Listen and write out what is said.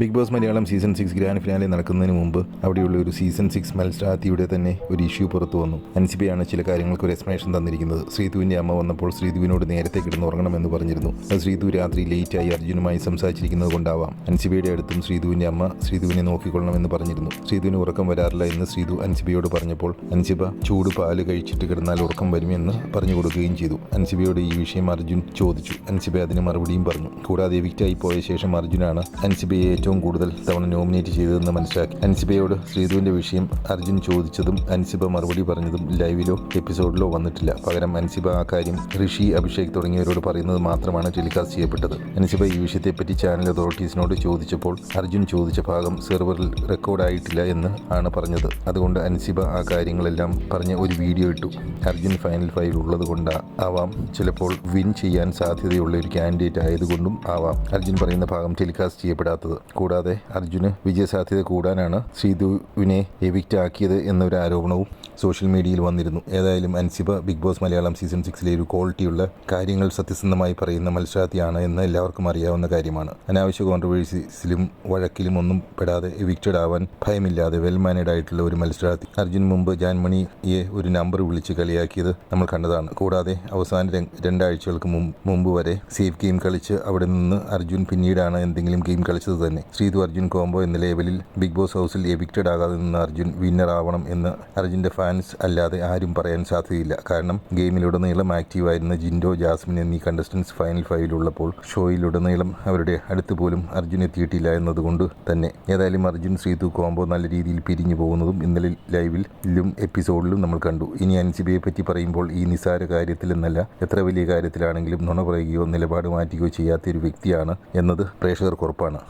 Big Boss Malayalam season six grand finale നടക്കുന്നതിന് മുമ്പ് അവിടെയുള്ള ഒരു സീസൺ സിക്സ് മത്സരാർത്ഥിയുടെ തന്നെ ഒരു ഇഷ്യൂ പുറത്തു വന്നു. അൻസിബയാണ് ചില കാര്യങ്ങൾക്ക് ഒരു എക്സ്പ്ലനേഷൻ തന്നിരിക്കുന്നത്. ശ്രീധുവിന്റെ അമ്മ വന്നപ്പോൾ ശ്രീതുവിനോട് നേരത്തെ കിടന്ന് ഉറങ്ങണമെന്ന് പറഞ്ഞിരുന്നു. ശ്രീധു രാത്രി ലേറ്റായി അർജുനുമായി സംസാരിച്ചിരിക്കുന്നത് കൊണ്ടാവാം. അൻസിബയുടെ അടുത്തും ശ്രീധുവിന്റെ അമ്മ ശ്രീതുവിനെ നോക്കിക്കൊള്ളണമെന്ന് പറഞ്ഞിരുന്നു. ശ്രീതുവിന് ഉറക്കം വരാറില്ല എന്ന് ശ്രീധു അൻസിബയോട് പറഞ്ഞപ്പോൾ അൻസിബ ചൂട് പാൽ കഴിച്ചിട്ട് കിടന്നാൽ ഉറക്കം വരുമെന്ന് പറഞ്ഞു കൊടുക്കുകയും ചെയ്തു. അൻസിബയോട് ഈ വിഷയം അർജുൻ ചോദിച്ചു. അൻസിബ അതിന് മറുപടിയും പറഞ്ഞു. കൂടാതെ വിക്റ്റായി പോയ ശേഷം അർജുനാണ് അൻസിബയെ ഏറ്റവും കൂടുതൽ തവണ നോമിനേറ്റ് ചെയ്തതെന്ന് മനസ്സിലാക്കി. അൻസിബയോട് ശ്രീധുവിന്റെ വിഷയം അർജുൻ ചോദിച്ചതും അൻസിബ മറുപടി പറഞ്ഞതും ലൈവിലോ എപ്പിസോഡിലോ വന്നിട്ടില്ല. പകരം അൻസിബ ആ കാര്യം ഋഷി അഭിഷേക് തുടങ്ങിയവരോട് പറയുന്നത് മാത്രമാണ് ടെലികാസ്റ്റ് ചെയ്യപ്പെട്ടത്. അൻസിബ ഈ വിഷയത്തെപ്പറ്റി ചാനൽ അതോറിറ്റീസിനോട് ചോദിച്ചപ്പോൾ അർജുൻ ചോദിച്ച ഭാഗം സെർവറിൽ റെക്കോർഡായിട്ടില്ല എന്ന് ആണ് പറഞ്ഞത്. അതുകൊണ്ട് അൻസിബ ആ കാര്യങ്ങളെല്ലാം പറഞ്ഞ ഒരു വീഡിയോ ഇട്ടു. അർജുൻ ഫൈനൽ ഫൈവ് ഉള്ളത് കൊണ്ട് ആവാം. ചിലപ്പോൾ വിൻ ചെയ്യാൻ സാധ്യതയുള്ള ഒരു കാൻഡിഡേറ്റ് ആയതുകൊണ്ടും ആവാം. അർജുൻ പറയുന്ന ഭാഗം ടെലികാസ്റ്റ് ചെയ്യപ്പെടാത്തത്. കൂടാതെ അർജുന് വിജയസാധ്യത കൂടാനാണ് ശ്രീധുവിനെ എവിക്റ്റ് ആക്കിയത് എന്നൊരു ആരോപണവും സോഷ്യൽ മീഡിയയിൽ വന്നിരുന്നു. ഏതായാലും Ansiba Big Boss Malayalam season സിക്സിലെ ഒരു ക്വാളിറ്റിയുള്ള കാര്യങ്ങൾ സത്യസന്ധമായി പറയുന്ന മത്സരാർത്ഥിയാണ് എന്ന് എല്ലാവർക്കും അറിയാവുന്ന കാര്യമാണ്. അനാവശ്യ കോൺട്രവേഴ്സീസിലും വഴക്കിലും ഒന്നും പെടാതെ എവിക്റ്റഡ് ആവാൻ ഭയമില്ലാതെ വെൽ മാനേഡ് ആയിട്ടുള്ള ഒരു മത്സരാർത്ഥി അർജുൻ മുമ്പ് ജാൻമണിയെ ഒരു നമ്പർ വിളിച്ച് കളിയാക്കിയത് നമ്മൾ കണ്ടതാണ്. കൂടാതെ അവസാന രണ്ടാഴ്ചകൾക്ക് മുമ്പ് വരെ സേഫ് ഗെയിം കളിച്ച് അവിടെ നിന്ന് അർജുൻ പിന്നീടാണ് എന്തെങ്കിലും ഗെയിം കളിച്ചത് തന്നെ. ശ്രീതു അർജുൻ കോംബോ എന്ന ലേവലിൽ ബിഗ് ബോസ് ഹൗസിൽ എവിക്റ്റഡ് ആകാതെ നിന്ന് അർജുൻ വിന്നർ ആവണം എന്ന് അർജുന്റെ ഫാൻസ് അല്ലാതെ ആരും പറയാൻ സാധ്യതയില്ല. കാരണം ഗെയിമിലുടനീളം ആക്റ്റീവായിരുന്ന ജിൻഡോ ജാസ്മിൻ എന്നീ കണ്ടസ്റ്റൻസ് ഫൈനൽ ഫൈവിലുള്ളപ്പോൾ ഷോയിലുടനീളം അവരുടെ അടുത്ത് പോലും അർജുൻ എത്തിയിട്ടില്ല എന്നതുകൊണ്ട് തന്നെ. ഏതായാലും അർജുൻ ശ്രീതു കോംബോ നല്ല രീതിയിൽ പിരിഞ്ഞു പോകുന്നതും ഇന്നലെ ലൈവിലും എപ്പിസോഡിലും നമ്മൾ കണ്ടു. ഇനി അൻസിബയെ പറ്റി പറയുമ്പോൾ ഈ നിസാര കാര്യത്തിലെന്നല്ല എത്ര വലിയ കാര്യത്തിലാണെങ്കിലും നുണ പറയുകയോ നിലപാട് മാറ്റുകയോ ചെയ്യാത്ത ഒരു വ്യക്തിയാണ് എന്നത് പ്രേക്ഷകർക്ക് ഉറപ്പാണ്.